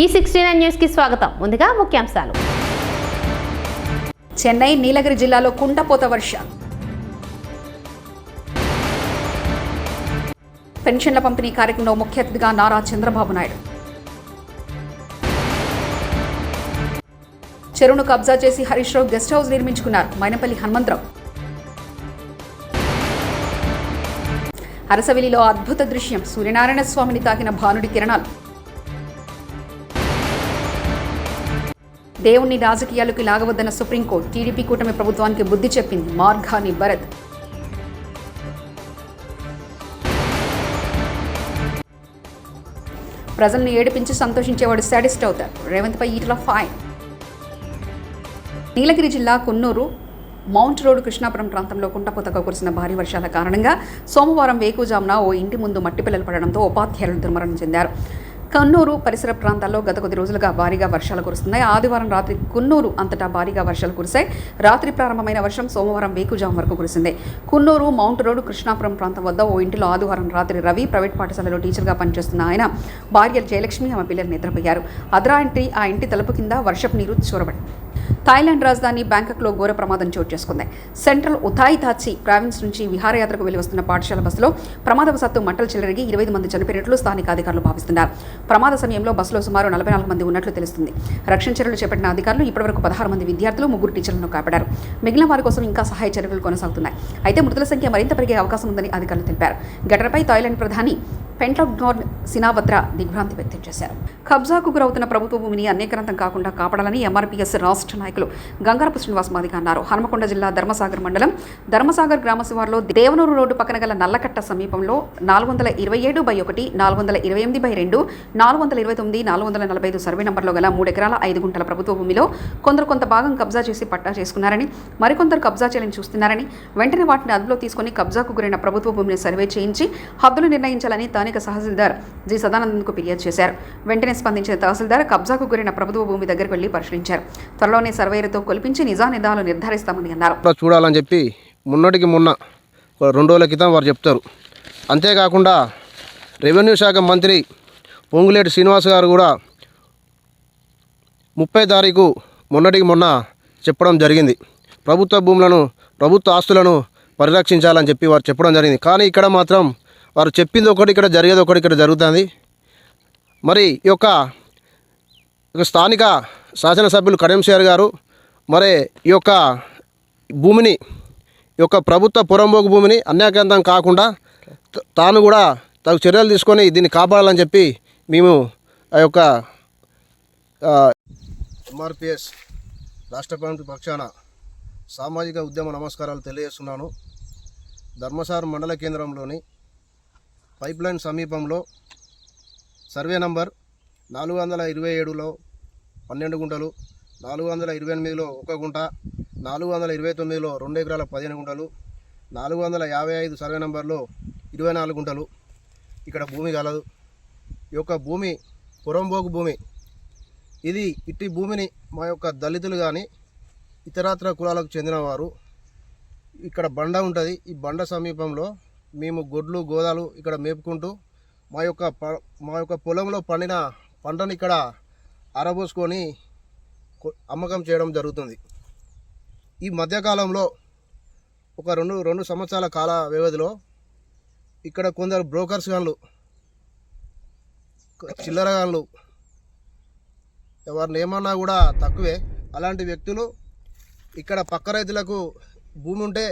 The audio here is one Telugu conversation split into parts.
ఈ సిక్స్టీ నైన్ న్యూస్కి స్వాగతం. ముందుగా ముఖ్యాంశాలు. చెన్నై నీలగిరి జిల్లాలో కుండపోత వర్షాలు పెన్షన్ల పంపిణీ కార్యక్రమంలో ముఖ్య అతిథిగా నారా చంద్రబాబు నాయుడు. చెరువును కబ్జా చేసి హరీష్ రావు గెస్ట్ హౌస్ నిర్మించుకున్నారు మైనపల్లి హనుమంతరావు. అరసవిలిలో అద్భుత దృశ్యం. సూర్యనారాయణ స్వామిని తాకిన భానుడి కిరణాలు. దేవుణ్ణి రాజకీయాలకు లాగవద్దన్న సుప్రీంకోర్టు టీడీపీ కూటమి ప్రభుత్వానికి బుద్ధి చెప్పింది మార్గాని భరత్. ప్రజల్ని ఏడిపించి సంతోషించేవాడు సాటిస్ట్ అవుతారు. రేవంత్పై ఈటల ఫైన్. నీలగిరి జిల్లా కున్నూరు మౌంట్ రోడ్ కృష్ణాపురం ప్రాంతంలో కుంటపోతగా కురిసిన భారీ వర్షాల కారణంగా సోమవారం వేకుజామున ఓ ఇంటి ముందు మట్టి పిల్లలు పడడంతో ఉపాధ్యాయులు దుర్మరణం చెందారు. కన్నూరు పరిసర ప్రాంతాల్లో గత కొద్ది రోజులుగా భారీగా వర్షాలు కురుస్తున్నాయి. ఆదివారం రాత్రి కున్నూరు అంతటా భారీగా వర్షాలు కురిశాయి. రాత్రి ప్రారంభమైన వర్షం సోమవారం వేకుజాము వరకు కురిసింది. కున్నూరు మౌంట్ రోడ్ కృష్ణాపురం ప్రాంతం వద్ద ఓ ఇంటిలో ఆదివారం రాత్రి రవి ప్రైవేట్ పాఠశాలలో టీచర్గా పనిచేస్తున్న ఆయన భార్య జయలక్ష్మి ఆమె పిల్లలు నిద్రపోయారు. అర్ధరాత్రి ఆ ఇంటి తలుపు కింద వర్షపు నీరు చొరబడి థాయిలాండ్ రాజధాని బ్యాంకాక్లో ఘోర ప్రమాదం చోటు చేసుకుంది. సెంట్రల్ ఉథాయి తాచి ప్రావిన్స్ నుంచి విహారయాత్రకు వెళ్ళి వస్తున్న పాఠశాల బస్సులో ప్రమాదవశాత్తు మంటలు చెలరిగి ఇరవై మంది చనిపోయినట్లు స్థానిక అధికారులు భావిస్తున్నారు. ప్రమాద సమయంలో బస్సులో సుమారు నలభై నాలుగు మంది ఉన్నట్లు తెలుస్తుంది. రక్షణ చర్యలు చేపట్టిన అధికారులు ఇప్పటివరకు పదహారు మంది విద్యార్థులు ముగ్గురు టీచర్లను కాపాడారు. మిగిలిన వారి కోసం ఇంకా సహాయ చర్యలు కొనసాగుతున్నాయి. అయితే మృతుల సంఖ్య మరింత పెరిగే అవకాశం ఉందని అధికారులు తెలిపారు. ఘటనపై థాయిలాండ్ ప్రధాని పెంటాగ్నాన్ సినావత్ర దిగ్భ్రాంతి వ్యక్తం చేశారు. కబ్జాకు గురవుతున్న ప్రభుత్వ భూమిని అన్యగ్రంథం కాకుండా కాపాడాలని ఎంఆర్పీఎస్ రాష్ట్ర నాయకులు గంగారపు శ్రీనివాస్ మాదిగ అన్నారు. హనుమకొండ జిల్లా ధర్మసాగర్ మండలం ధర్మసాగర్ గ్రామ శివార్లో దేవనూరు రోడ్డు పక్కన గల నల్లకట్ట సమీపంలో నాలుగు వందల ఇరవై ఏడు బై ఒకటి నాలుగు వందల ఇరవై ఎనిమిది బై రెండు నాలుగు వందల ఇరవై తొమ్మిది నాలుగు వందల నలభై ఐదు సర్వే నంబర్లో గల మూడు ఎకరాల ఐదు గుంటల ప్రభుత్వ భూమిలో కొందరు కొంత భాగం కబ్జా చేసి పట్టా చేసుకున్నారని మరికొందరు కబ్జా చేయాలని చూస్తున్నారని వెంటనే వాటిని అదుపులో తీసుకుని కబ్జాకు గురైన ప్రభుత్వ భూమిని సర్వే చేయించి హద్దులు నిర్ణయించాలని స్థానిక తహసీల్దార్ జి. సదానందన్కు ఫిర్యాదు చేశారు. వెంటనే స్పందించిన తహసీల్దార్ కబ్జాకు గురైన ప్రభుత్వ భూమి దగ్గరకు వెళ్ళి పరిశీలించారు. త్వరలోనే సర్వేయర్తో కొలిపించి నిజానిదాలు నిర్ధారిస్తామని అన్నారు. చూడాలని చెప్పి మొన్నటికి మొన్న రెండు రోజుల క్రితం వారు చెప్తారు. అంతేకాకుండా రెవెన్యూ శాఖ మంత్రి పొంగులేటి శ్రీనివాస్ గారు కూడా ముప్పై తారీఖు మొన్నటికి మొన్న చెప్పడం జరిగింది. ప్రభుత్వ భూములను ప్రభుత్వ ఆస్తులను పరిరక్షించాలని చెప్పి వారు చెప్పడం జరిగింది. కానీ ఇక్కడ మాత్రం వారు చెప్పింది ఒకటి ఇక్కడ జరిగేది ఒకటి ఇక్కడ జరుగుతుంది. మరి ఈ యొక్క స్థానిక శాసనసభ్యులు కడియం గారు మరి ఈ యొక్క భూమిని ఈ యొక్క ప్రభుత్వ పురంబోగు భూమిని అన్యాక్రాంతం కాకుండా తాను కూడా తగు చర్యలు తీసుకొని దీన్ని కాపాడాలని చెప్పి మేము ఆ యొక్క ఎంఆర్పిఎస్ రాష్ట్ర ప్రభుత్వ పక్షాన సామాజిక ఉద్యమ నమస్కారాలు తెలియజేస్తున్నాను. ధర్మసార మండల కేంద్రంలోని పైప్లైన్ సమీపంలో సర్వే నంబర్ నాలుగు వందల ఇరవై ఏడులో పన్నెండు గుంటలు నాలుగు వందల ఇరవై ఎనిమిదిలో ఒక గుంట నాలుగు వందల ఇరవై తొమ్మిదిలో రెండు ఎకరాల పదిహేను గుంటలు నాలుగు వందల యాభై ఐదు సర్వే నంబర్లో ఇరవై నాలుగు గుంటలు ఇక్కడ భూమి కలదు ఈ యొక్క భూమి పురంబోగు భూమి. ఇది ఇట్టి భూమిని మా యొక్క దళితులు కానీ ఇతరత్ర కులాలకు చెందినవారు. ఇక్కడ బండ ఉంటుంది. ఈ బండ సమీపంలో మేము గొడ్లు గోదాలు ఇక్కడ మేపుకుంటూ మా యొక్క ప- మా యొక్క పొలంలో పండిన పంటను ఇక్కడ అరబోసుకొని అమ్మకం చేయడం జరుగుతుంది. ఈ మధ్యకాలంలో ఒక రెండు రెండు సంవత్సరాల కాల వ్యవధిలో ఇక్కడ కొందరు బ్రోకర్స్ గన్లు చిల్లర గన్లు ఎవరిని ఏమన్నా కూడా తక్కువే. అలాంటి వ్యక్తులు ఇక్కడ పక్క రైతులకు భూమి ఉంటే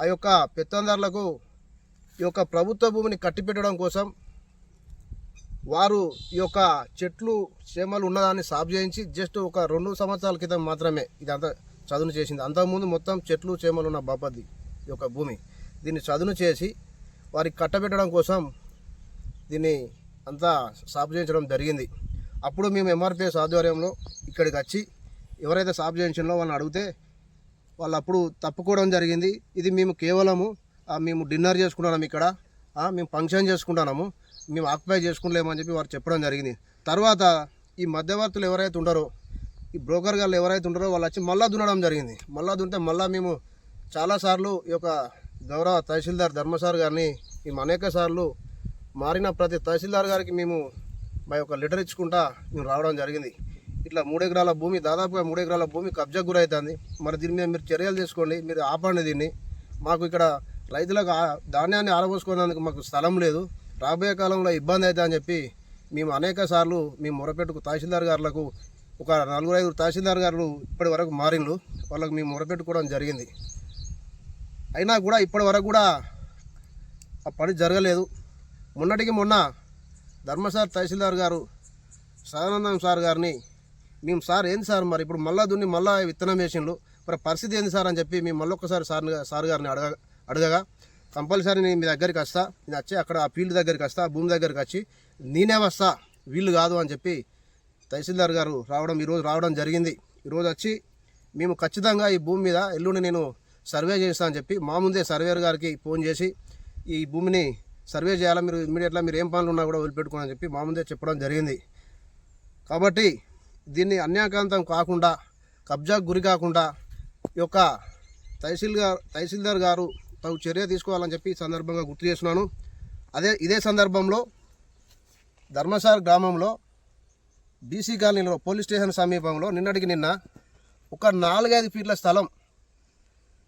ఆ యొక్క పెత్తందారులకు ఈ యొక్క ప్రభుత్వ భూమిని కట్టిపెట్టడం కోసం వారు ఈ యొక్క చెట్లు చేమలు ఉన్నదాన్ని సాగు చేయించి జస్ట్ ఒక రెండు సంవత్సరాల క్రితం మాత్రమే ఇదంతా చదును చేసింది. అంతకుముందు మొత్తం చెట్లు చేమలు ఉన్న బాపది ఈ యొక్క భూమి. దీన్ని చదును చేసి వారికి కట్టబెట్టడం కోసం దీన్ని అంతా సాగు చేయించడం జరిగింది. అప్పుడు మేము ఎంఆర్పిఎస్ ఆధ్వర్యంలో ఇక్కడికి వచ్చి ఎవరైతే సాగు చేయించాలో వాళ్ళని అడిగితే వాళ్ళు అప్పుడు తప్పుకోవడం జరిగింది. ఇది మేము కేవలము మేము డిన్నర్ చేసుకుంటున్నాము ఇక్కడ. మేము ఫంక్షన్ చేసుకుంటున్నాము. మేము ఆక్యుపై చేసుకోలేమని చెప్పి వారు చెప్పడం జరిగింది. తర్వాత ఈ మధ్యవర్తులు ఎవరైతే ఉంటారో ఈ బ్రోకర్ గారు ఎవరైతే ఉంటారో వాళ్ళు వచ్చి మళ్ళా దున్నడం జరిగింది. మళ్ళా దున్నితే మళ్ళా మేము చాలాసార్లు ఈ యొక్క గౌరవ తహసీల్దార్ ధర్మసార్ గారిని మేము అనేక సార్లు మారిన ప్రతి తహసీల్దార్ గారికి మేము మా యొక్క లెటర్ ఇచ్చుకుంటా మేము రావడం జరిగింది. ఇట్లా మూడు ఎకరాల భూమి దాదాపుగా మూడు ఎకరాల భూమి కబ్జా గురవుతుంది మరి దీని మీద మీరు చర్యలు తీసుకోండి మీరు ఆపండి దీన్ని. మాకు ఇక్కడ రైతులకు ధాన్యాన్ని ఆరబోసుకునేందుకు మాకు స్థలం లేదు. రాబోయే కాలంలో ఇబ్బంది అవుతుంది అని చెప్పి మేము అనేక సార్లు మేము మొరపెట్టుకు తహసీల్దార్ గారులకు ఒక నలుగురు ఐదుగురు తహసీల్దార్ గారు ఇప్పటి వరకు మారిండ్రు. వాళ్ళకు మేము మొరపెట్టుకోవడం జరిగింది. అయినా కూడా ఇప్పటి వరకు కూడా ఆ పని జరగలేదు. మొన్నటికి మొన్న ధర్మసార్ తహసీల్దార్ గారు సదానందం సార్ గారిని మేము సార్ ఏంది సార్ మరి? ఇప్పుడు మళ్ళా దున్ని మళ్ళా విత్తనం వేసిండు మరి పరిస్థితి ఏంది సార్ అని చెప్పి మేము మళ్ళొక్కసారి సార్ సార్ గారిని అడగ అడగగా కంపల్సరీ నేను మీ దగ్గరికి వస్తా. నేను వచ్చి అక్కడ ఆ ఫీల్డ్ దగ్గరికి వస్తా భూమి దగ్గరికి వచ్చి నేనే వస్తా వీళ్ళు కాదు అని చెప్పి తహసీల్దార్ గారు రావడం ఈరోజు రావడం జరిగింది. ఈరోజు వచ్చి మేము ఖచ్చితంగా ఈ భూమి మీద ఎల్లుండి నేను సర్వే చేస్తా అని చెప్పి మా ముందే సర్వేర్ గారికి ఫోన్ చేసి ఈ భూమిని సర్వే చేయాలా మీరు ఇమీడియట్గా మీరు ఏం పనులు ఉన్నా కూడా వదిలిపెట్టుకోని అని చెప్పి మా ముందే చెప్పడం జరిగింది. కాబట్టి దీన్ని అన్యాకాంతం కాకుండా కబ్జాకు గురి కాకుండా ఈ యొక్క తహసీల్ తహసీల్దార్ గారు తగు చర్య తీసుకోవాలని చెప్పి ఈ సందర్భంగా గుర్తు చేస్తున్నాను. అదే ఇదే సందర్భంలో ధర్మసార్ గ్రామంలో బీసీ కాలనీలో పోలీస్ స్టేషన్ సమీపంలో నిన్నటికి నిన్న ఒక నాలుగైదు ఫీట్ల స్థలం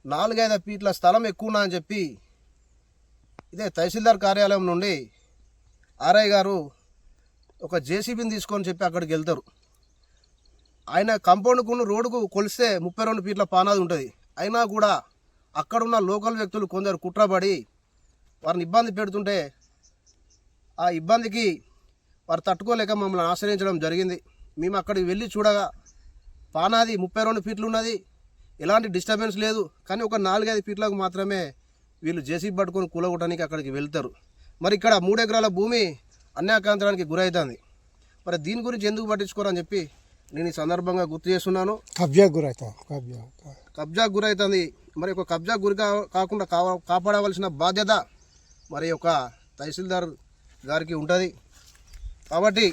నాలుగైదు ఫీట్ల స్థలం ఎక్కువ అని చెప్పి ఇదే తహసీల్దార్ కార్యాలయం నుండి ఆర్ఐ గారు ఒక జేసీబీని తీసుకొని చెప్పి అక్కడికి వెళ్తారు. ఆయన కంపౌండ్కు రోడ్డుకు కొలిస్తే ముప్పై రెండు ఫీట్ల పానాది ఉంటుంది. అయినా కూడా అక్కడున్న లోకల్ వ్యక్తులు కొందరు కుట్రపడి వారిని ఇబ్బంది పెడుతుంటే ఆ ఇబ్బందికి వారు తట్టుకోలేక మమ్మల్ని ఆశ్రయించడం జరిగింది. మేము అక్కడికి వెళ్ళి చూడగా పానాది ముప్పై రెండు ఫీట్లు ఉన్నది. ఎలాంటి డిస్టర్బెన్స్ లేదు. కానీ ఒక నాలుగైదు ఫీట్లకు మాత్రమే వీళ్ళు జేసీబీ పట్టుకొని కూలగొట్టడానికి అక్కడికి వెళ్తారు. మరి ఇక్కడ మూడు ఎకరాల భూమి అన్యాకాంతరానికి గురవుతుంది. మరి దీని గురించి ఎందుకు పట్టించుకోరని చెప్పి నేను ఈ సందర్భంగా గుర్తు చేస్తున్నాను. కబ్జా గురవుతాం కబ్జా. కబ్జా గురవుతుంది మరి ఒక కబ్జా గురి కాకుండా కాపాడవలసిన బాధ్యత మరి ఒక తహసీల్దార్ గారికి ఉంటుంది. కాబట్టి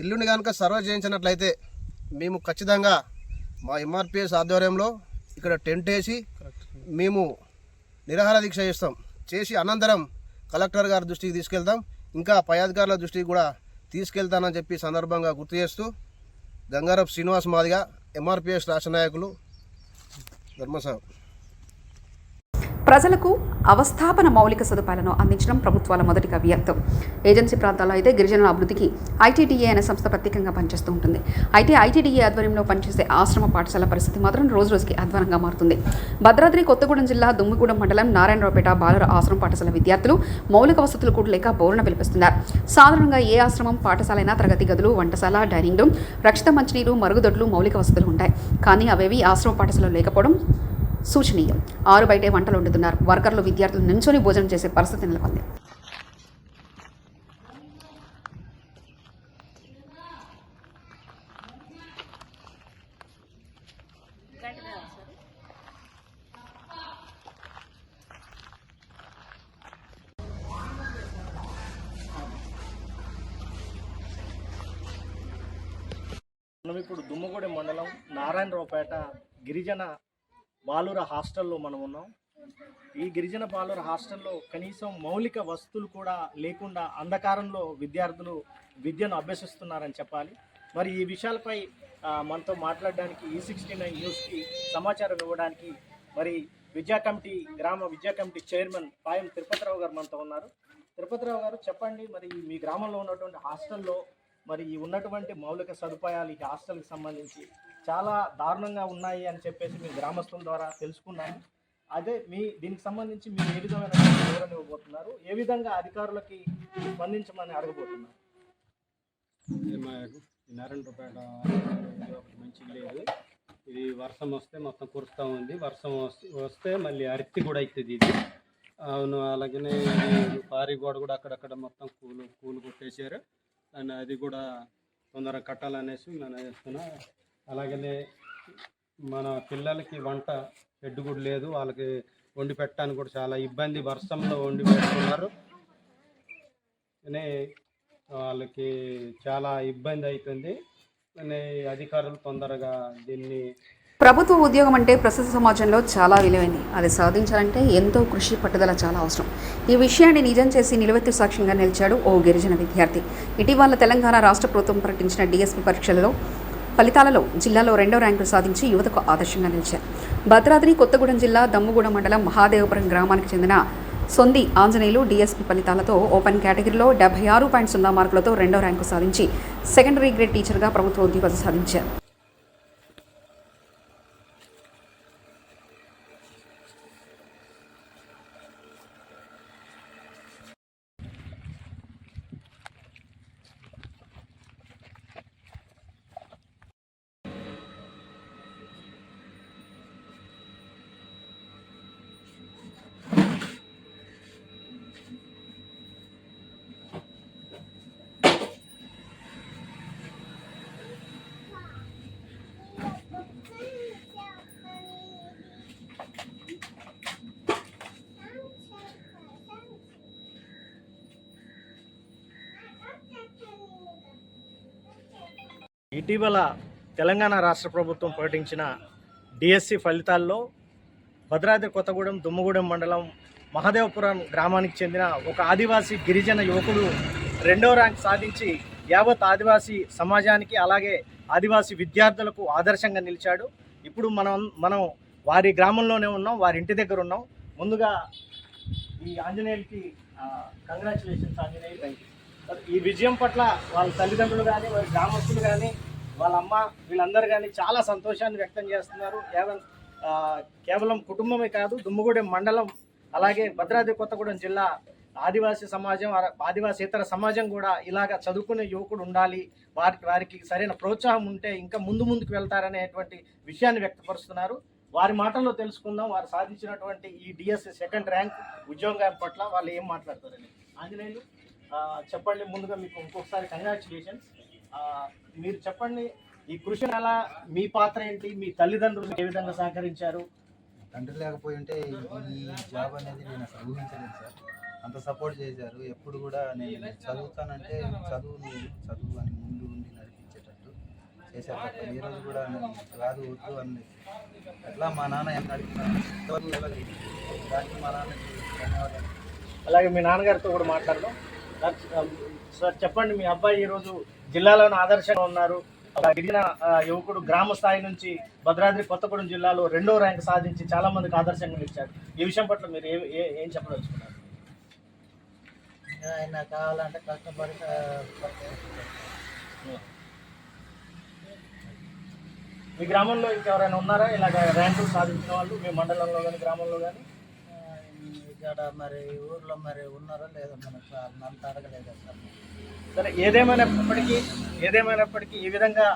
ఎల్లుండి కనుక సర్వే చేయించినట్లయితే మేము ఖచ్చితంగా మా ఎంఆర్పిఎస్ ఆధ్వర్యంలో ఇక్కడ టెంట్ వేసి మేము నిరాహార దీక్ష చేస్తాం. చేసి అనంతరం కలెక్టర్ గారి దృష్టికి తీసుకెళ్తాం. ఇంకా పై అధికారుల దృష్టికి కూడా తీసుకెళ్తానని చెప్పి సందర్భంగా గుర్తు చేస్తూ గంగారపు శ్రీనివాస్ మాదిగా ఎంఆర్పిఎస్ రాష్ట్ర నాయకులు ధర్మసాగు ప్రజలకు అవస్థాపన మౌలిక సదుపాయాలను అందించడం ప్రభుత్వాల మొదటి కవ్యత్వం. ఏజెన్సీ ప్రాంతాల్లో అయితే గిరిజనుల అభివృద్ధికి ఐటీడీఏ అనే సంస్థ ప్రత్యేకంగా పనిచేస్తూ ఉంటుంది. అయితే ఐటీడీఏ ఆధ్వర్యంలో పనిచేసే ఆశ్రమ పాఠశాల పరిస్థితి మాత్రం రోజు రోజుకి అధ్వానంగా మారుతుంది. భద్రాద్రి కొత్తగూడెం జిల్లా దుమ్మిగూడెం మండలం నారాయణరావుపేట బాలుర ఆశ్రమ పాఠశాల విద్యార్థులు మౌలిక వసతులు కూడా లేక బోరున పిలిపిస్తున్నారు సాధారణంగా ఏ ఆశ్రమం పాఠశాల అయినా తరగతి గదులు వంటశాల డైనింగ్ రూమ్ రక్షిత మంచినీరు మరుగుదొడ్లు మౌలిక వసతులు ఉంటాయి. కానీ అవేవి ఆశ్రమ పాఠశాలలో లేకపోవడం సూచనీయం. ఆరు బయటే వంటలు వండుతున్నారు. వర్కర్లు విద్యార్థులు నించొని భోజనం చేసే పరిస్థితి నెలకొంది. మనం ఇప్పుడు దుమ్మగూడెం మండలం నారాయణరావుపేట గిరిజన బాలుర హాస్టల్లో మనం ఉన్నాం ఈ గిరిజన బాలుర హాస్టల్లో కనీసం మౌలిక వస్తువులు కూడా లేకుండా అంధకారంలో విద్యార్థులు విద్యను అభ్యసిస్తున్నారని చెప్పాలి. మరి ఈ విషయాలపై మనతో మాట్లాడడానికి ఈ సిక్స్టీ నైన్ న్యూస్కి సమాచారం ఇవ్వడానికి మరి విద్యా కమిటీ గ్రామ విద్యా కమిటీ చైర్మన్ పాయం తిరుపతిరావు గారు మనతో ఉన్నారు. తిరుపతిరావు గారు చెప్పండి. మరి మీ గ్రామంలో ఉన్నటువంటి హాస్టల్లో మరి ఈ ఉన్నటువంటి మౌలిక సదుపాయాలు ఈ హాస్టల్కి సంబంధించి చాలా దారుణంగా ఉన్నాయి అని చెప్పేసి మీ గ్రామస్తుల ద్వారా తెలుసుకున్నాము. అదే మీ దీనికి సంబంధించి మీరు ఏ విధమైన వివరణ ఇవ్వబోతున్నారు? ఏ విధంగా అధికారులకి స్పందించమని అడగబోతున్నారు? నారాయణపేట ఒకటి మంచిగా లేదు ఇది. వర్షం వస్తే మొత్తం కురుస్తూ ఉంది. వర్షం వస్తే మళ్ళీ అరిత్తి కూడా అవుతుంది ఇది. అవును అలాగనే పారి గోడ కూడా అక్కడక్కడ మొత్తం కూలు కూలు కొట్టేశారు. అండ్ అది కూడా తొందరగా కట్టాలనేసి నేను చేస్తున్నా. అలాగనే మన పిల్లలకి వంట షెడ్ కూడా లేదు. వాళ్ళకి వండి పెట్టడానికి కూడా చాలా ఇబ్బంది వర్షంలో వండి పెడుతున్నారు. అనే వాళ్ళకి చాలా ఇబ్బంది అవుతుంది. అనే అధికారులు తొందరగా దీన్ని ప్రభుత్వ ఉద్యోగం అంటే ప్రస్తుత సమాజంలో చాలా విలువైంది. అది సాధించాలంటే ఎంతో కృషి పట్టుదల చాలా అవసరం. ఈ విషయాన్ని నిజం చేసి నిలవెత్తు సాక్ష్యంగా నిలిచాడు ఓ గిరిజన విద్యార్థి. ఇటీవల తెలంగాణ రాష్ట్ర ప్రభుత్వం ప్రకటించిన డిఎస్పీ పరీక్షలలో ఫలితాలలో జిల్లాలో రెండో ర్యాంకులు సాధించి యువతకు ఆదర్శంగా నిలిచారు. భద్రాద్రి కొత్తగూడెం జిల్లా దమ్ముగూడెం మండలం మహాదేవపురం గ్రామానికి చెందిన సొంది ఆంజనేయులు డిఎస్పీ ఫలితాలతో ఓపెన్ కేటగిరీలో డెబ్బై ఆరు పాయింట్ సున్నా మార్కులతో రెండో ర్యాంకు సాధించి సెకండరీ గ్రేడ్ టీచర్గా ప్రభుత్వ ఉద్యోగం సాధించారు. ఇటీవల తెలంగాణ రాష్ట్ర ప్రభుత్వం ప్రకటించిన డిఎస్సి ఫలితాల్లో భద్రాద్రి కొత్తగూడెం దుమ్మగూడెం మండలం మహదేవపురం గ్రామానికి చెందిన ఒక ఆదివాసీ గిరిజన యువకుడు రెండో ర్యాంక్ సాధించి యావత్ ఆదివాసీ సమాజానికి అలాగే ఆదివాసీ విద్యార్థులకు ఆదర్శంగా నిలిచాడు. ఇప్పుడు మనం మనం వారి గ్రామంలోనే ఉన్నాం వారి ఇంటి దగ్గర ఉన్నాం. ముందుగా ఈ ఆంజనేయులకి కంగ్రాచులేషన్స్ ఆంజనేయులు. ఈ విజయం పట్ల వాళ్ళ తల్లిదండ్రులు కానీ వారి గ్రామస్తులు కానీ వాళ్ళ అమ్మ వీళ్ళందరూ కానీ చాలా సంతోషాన్ని వ్యక్తం చేస్తున్నారు. కేవలం కేవలం కుటుంబమే కాదు దుమ్ముగూడెం మండలం అలాగే భద్రాద్రి కొత్తగూడెం జిల్లా ఆదివాసీ సమాజం ఆ- ఆదివాసీతర సమాజం కూడా ఇలాగ చదువుకునే యువకుడు ఉండాలి. వారికి వారికి సరైన ప్రోత్సాహం ఉంటే ఇంకా ముందు ముందుకు వెళ్తారనేటువంటి విషయాన్ని వ్యక్తపరుస్తున్నారు. వారి మాటల్లో తెలుసుకుందాం. వారు సాధించినటువంటి ఈ డిఎస్సి సెకండ్ ర్యాంక్ ఉద్యోగం పట్ల వాళ్ళు ఏం మాట్లాడతారని. ఆంజనేయులు చెప్పండి ముందుగా మీకు ఇంకొకసారి కంగ్రాచులేషన్స్ మీరు చెప్పండి ఈ కృషి ఎలా మీ పాత్ర ఏంటి? మీ తల్లిదండ్రులు ఏ విధంగా సహకరించారు? తండ్రి లేకపోయి ఉంటే ఈ జాబ్ అనేది నేను అసలు ఊహించలేదు సార్. అంత సపోర్ట్ చేశారు. ఎప్పుడు కూడా నేను చదువుతానంటే చదువు నువ్వు చదువు అని ముందు ఉండి నడిపించేటట్టు చేశారు తప్ప ఏ రోజు కూడా నన్ను కాదు వద్దు అని అట్లా మా నాన్న ఇంతవరకు వెళ్ళలేదు దానికి మా నాన్నకి ధన్యవాదాలు. అలాగే మీ నాన్నగారితో కూడా మాట్లాడదాం. సార్ చెప్పండి మీ అబ్బాయి ఈరోజు జిల్లాలోని ఆదర్శంగా ఉన్నారు. గిరిజన యువకుడు గ్రామ స్థాయి నుంచి భద్రాద్రి కొత్తగూడెం జిల్లాలో రెండో ర్యాంక్ సాధించి చాలా మందికి ఆదర్శంగా నిలిచారు ఈ విషయం పట్ల మీరు ఏ- ఏ- ఏం చెప్పదలుచుకున్నారు? ఆయన కావాలంటే కష్టపడి మీ గ్రామంలో ఇంకెవరైనా ఉన్నారా? ఇలాగ ర్యాంకులు సాధించిన వాళ్ళు మీ మండలంలో కానీ గ్రామంలో కానీ ఇక్కడ మరి ఊర్లో మరి ఉన్నారో లేదో మనకు అంత అడగలేదు సార్ సరే ఏదేమైనప్పటికీ ఏదేమైనప్పటికీ ఈ విధంగా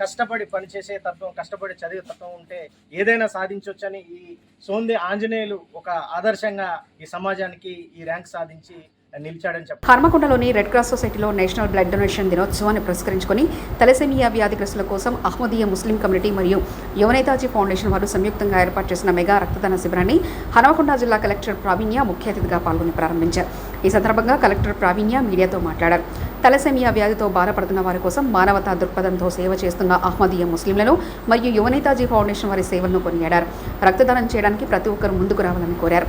కష్టపడి పనిచేసే తత్వం కష్టపడి చదివే తత్వం ఉంటే ఏదైనా సాధించవచ్చని ఈ సోంది ఆంజనేయులు ఒక ఆదర్శంగా ఈ సమాజానికి ఈ ర్యాంక్ సాధించి నిలిచాడని చెప్పారు హర్మకొండలోని రెడ్ క్రాస్ సొసైటీలో నేషనల్ బ్లడ్ డొనేషన్ దినోత్సవాన్ని పురస్కరించుకొని తలసేమియా వ్యాధిగ్రస్తుల కోసం అహ్మదీయ ముస్లిం కమ్యూనిటీ మరియు యువనేతాజీ ఫౌండేషన్ వారు సంయుక్తంగా ఏర్పాటు చేసిన మెగా రక్తదాన శిబిరాన్ని హనుమకొండ జిల్లా కలెక్టర్ ప్రావీణ్య ముఖ్య అతిథిగా పాల్గొని ప్రారంభించారు. ఈ సందర్భంగా కలెక్టర్ ప్రావీణ్య మీడియాతో మాట్లాడారు. తలసేమియా వ్యాధితో బాధపడుతున్న వారి కోసం మానవతా దృక్పథంతో సేవ చేస్తున్న అహ్మదీయ ముస్లింలను మరియు యువనేతాజీ ఫౌండేషన్ వారి సేవలను కొనియాడారు. రక్తదానం చేయడానికి ప్రతి ఒక్కరూ ముందుకు రావాలని కోరారు.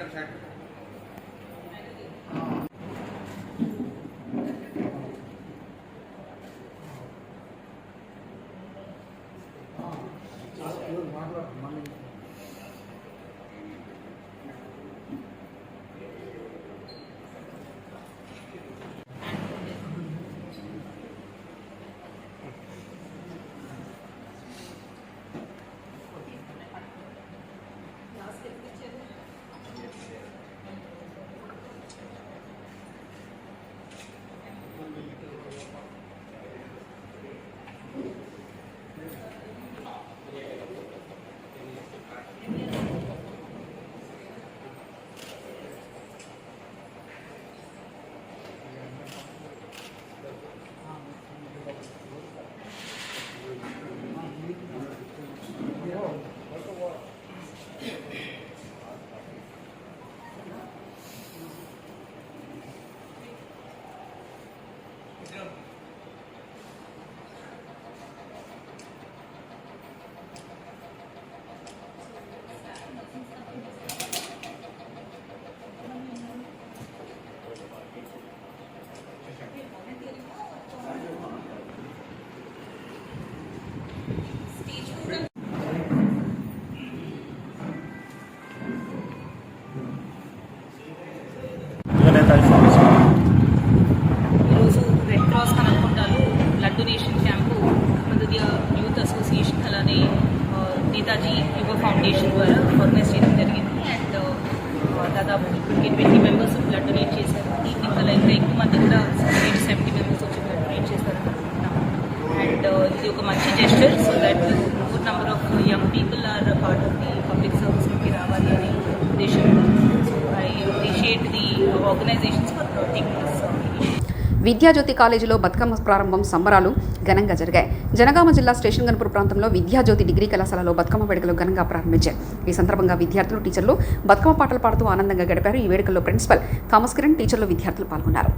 ఇక్కడ ఫ్యాక్టరీ మంచి gesture so that more number of young people are part of the public సర్వీస్లోకి రావాలి అనే ఉద్దేశం I appreciate the organisations for taking this Vidyajyothi కాలేజీలో బతుకమ్మ ప్రారంభం సంబరాలు ఘనంగా జరిగాయి. జనగామ జిల్లా స్టేషన్ గన్పూర్ ప్రాంతంలో విద్యాజ్యోతి డిగ్రీ కళాశాలలో బతుకమ్మ వేడుకలు ఘనంగా ప్రారంభించారు ఈ సందర్భంగా విద్యార్థులు టీచర్లు బతుకమ్మ పాటలు పాడుతూ ఆనందంగా గడిపారు. ఈ వేడుకల్లో ప్రిన్సిపల్ థామస్ కిరణ్ టీచర్లు విద్యార్థులు పాల్గొన్నారు.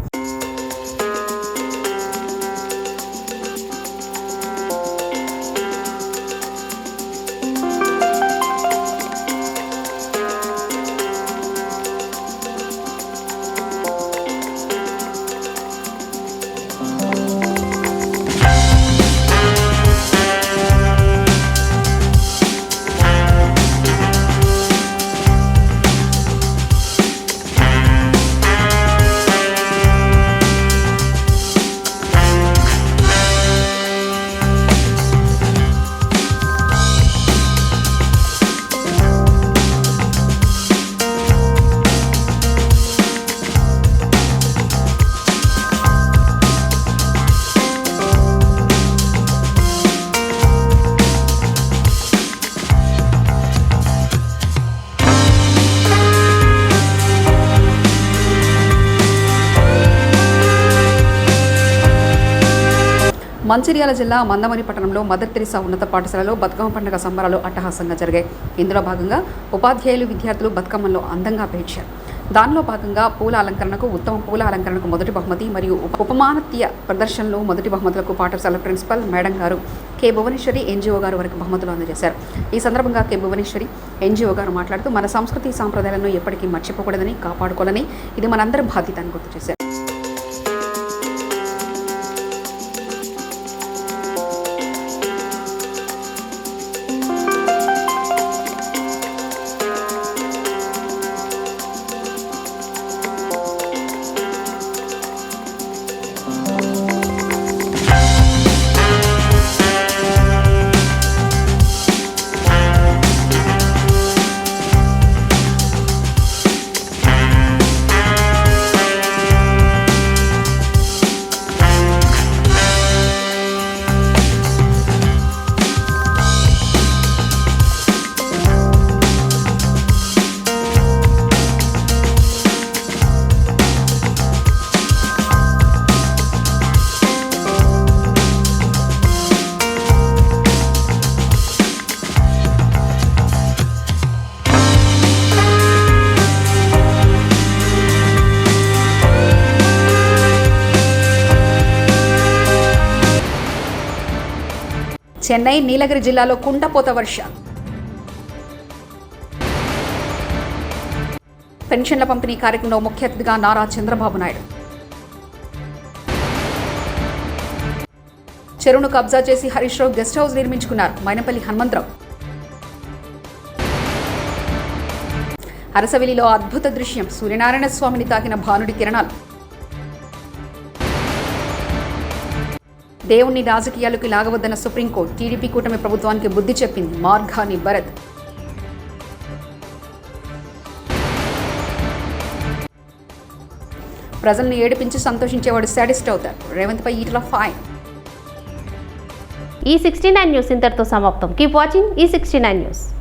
మంచిర్యాల జిల్లా మందమరి పట్టణంలో మదర్ తెరిసా ఉన్నత పాఠశాలలో బతుకమ్మ పండుగ సంబరాలు అట్టహాసంగా జరిగాయి. ఇందులో భాగంగా ఉపాధ్యాయులు విద్యార్థులు బతుకమ్మలో అందంగా పేర్చారు. దానిలో భాగంగా పూల అలంకరణకు ఉత్తమ పూల అలంకరణకు మొదటి బహుమతి మరియు ఉపమానత్య ప్రదర్శనలో మొదటి బహుమతులకు పాఠశాల ప్రిన్సిపల్ మేడం గారు కె. భువనేశ్వరి ఎన్జిఓ గారు వరకు బహుమతులు అందజేశారు. ఈ సందర్భంగా కె. భువనేశ్వరి ఎన్జిఓ గారు మాట్లాడుతూ మన సంస్కృతి సాంప్రదాయాలను ఎప్పటికీ మర్చిపోకూడదని కాపాడుకోవాలని ఇది మనందరి బాధ్యత అని గుర్తు చేశారు. చెన్నై నీలగిరి జిల్లాలో కుండపోత వర్ష. పెన్షన్ల పంపిణీ కార్యక్రమంలో ముఖ్య అతిథిగా నారా చంద్రబాబు నాయుడు. చెరువును కబ్జా చేసి హరీష్ రావు గెస్ట్ హౌస్ నిర్మించుకున్నారు మైనపల్లి హనుమంతరావు. అరసవిలిలో అద్భుత దృశ్యం. సూర్యనారాయణ స్వామిని తాకిన భానుడి కిరణాలు. దేవుణ్ణి రాజకీయాలకు లాగవద్దన్న సుప్రీంకోర్టు టీడీపీ కూటమి ప్రభుత్వానికి బుద్ధి చెప్పింది మార్గాని భరత్. ప్రజల్ని ఏడిపించి సంతోషించేవాడు సాటిస్ట్ అవుతారు. రేవంత్ పై ఈటల ఫైన్. ఈ సిక్స్టీ నైన్ న్యూస్ ఇంతటితో సమాప్తం. కీప్ వాచింగ్ ఈ సిక్స్టీ నైన్ న్యూస్.